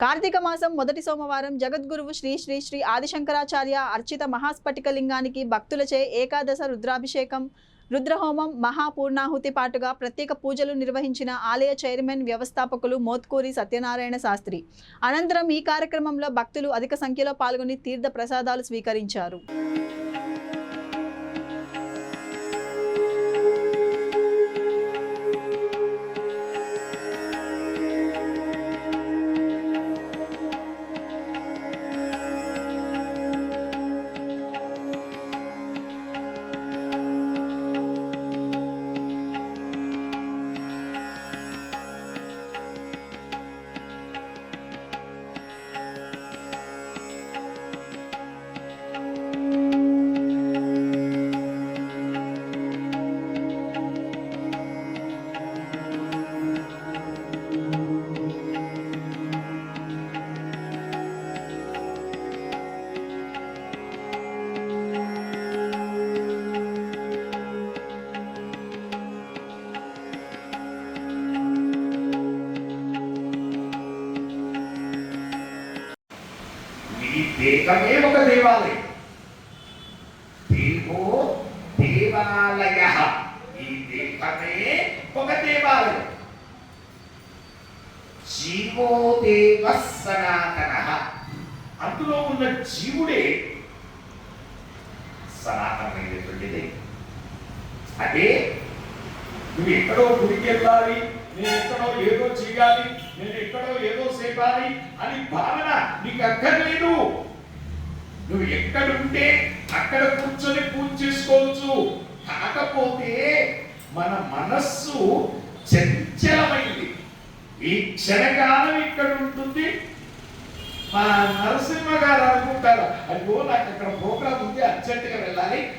కార్తీక మాసం మొదటి సోమవారం జగద్గురువు శ్రీ శ్రీ శ్రీ ఆదిశంకరాచార్య అర్చిత మహాస్ఫటికలింగానికి భక్తులచే ఏకాదశ రుద్రాభిషేకం రుద్రహోమం మహాపూర్ణాహుతి పాటుగా ప్రత్యేక పూజలు నిర్వహించిన ఆలయ చైర్మన్ వ్యవస్థాపకులు మోత్కూరి సత్యనారాయణ శాస్త్రి. అనంతరం ఈ కార్యక్రమంలో భక్తులు అధిక సంఖ్యలో పాల్గొని తీర్థ ప్రసాదాలు స్వీకరించారు. ఈ దేహమే ఒక దేవాలయం? దేహో దేవాలయ. ఈ దేహమే ఒక దేవాలయం. జీవో దేవ సనాతన. అందులో ఉన్న జీవుడే సనాతనమైనటువంటిది. అదే నువ్వు ఎక్కడో గుడికి వెళ్ళాలి నేను ఎక్కడో ఏదో చేయాలి నేను ఎక్కడో ఏదో చేయాలి అని భావన నీకు అక్కర్లేదు నువ్వు ఎక్కడుంటే అక్కడ కూర్చొని పూజ చేసుకోవచ్చు. కాకపోతే మన మనస్సు చంచలమైంది. ఈ క్షణకాలం ఇక్కడ ఉంటుంది. మా నరసింహ గారు అనుకుంటారు అయ్యో నాకు అక్కడ ప్రోగ్రామ్ ఉంది అర్జెంటుగా వెళ్ళాలి.